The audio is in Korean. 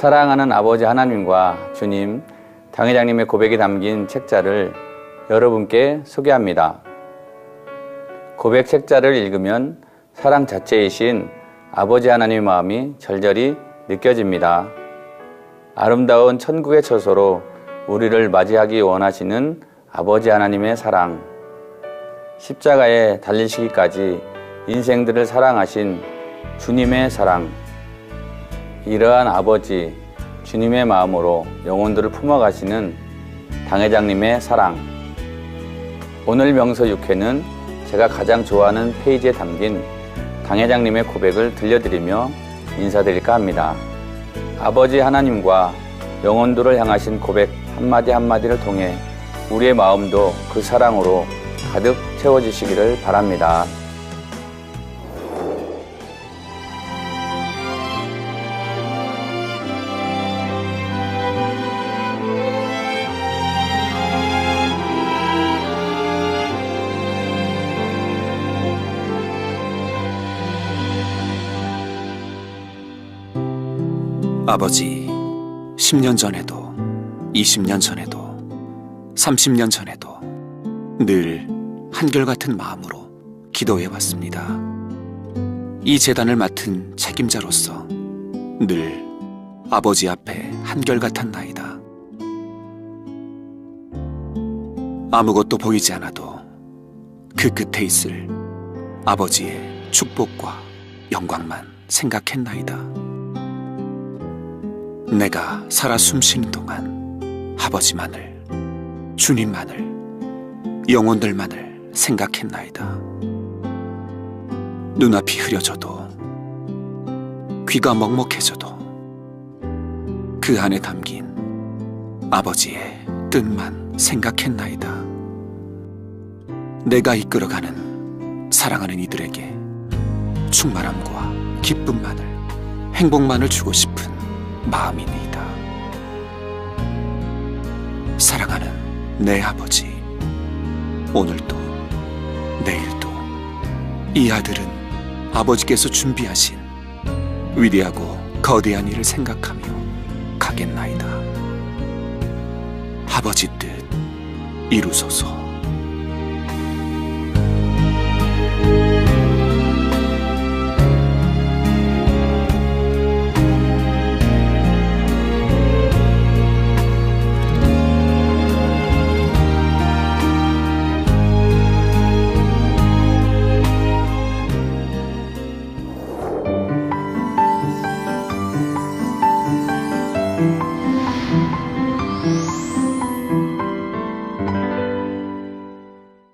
사랑하는 아버지 하나님과 주님, 당회장님의 고백이 담긴 책자를 여러분께 소개합니다. 고백 책자를 읽으면 사랑 자체이신 아버지 하나님의 마음이 절절히 느껴집니다. 아름다운 천국의 처소로 우리를 맞이하기 원하시는 아버지 하나님의 사랑, 십자가에 달리시기까지 인생들을 사랑하신 주님의 사랑, 이러한 아버지, 주님의 마음으로 영혼들을 품어가시는 당회장님의 사랑. 오늘 명서 6회는 제가 가장 좋아하는 페이지에 담긴 당회장님의 고백을 들려드리며 인사드릴까 합니다. 아버지 하나님과 영혼들을 향하신 고백 한마디 한마디를 통해 우리의 마음도 그 사랑으로 가득 채워지시기를 바랍니다. 아버지, 10년 전에도, 20년 전에도, 30년 전에도 늘 한결같은 마음으로 기도해 왔습니다. 이 재단을 맡은 책임자로서 늘 아버지 앞에 한결같았나이다. 아무것도 보이지 않아도 그 끝에 있을 아버지의 축복과 영광만 생각했나이다. 내가 살아 숨쉬는 동안 아버지만을, 주님만을, 영혼들만을 생각했나이다. 눈앞이 흐려져도, 귀가 먹먹해져도, 그 안에 담긴 아버지의 뜻만 생각했나이다. 내가 이끌어가는 사랑하는 이들에게 충만함과 기쁨만을, 행복만을 주고 싶은 마음이니이다. 사랑하는 내 아버지, 오늘도 내일도 이 아들은 아버지께서 준비하신 위대하고 거대한 일을 생각하며 가겠나이다. 아버지 뜻 이루소서.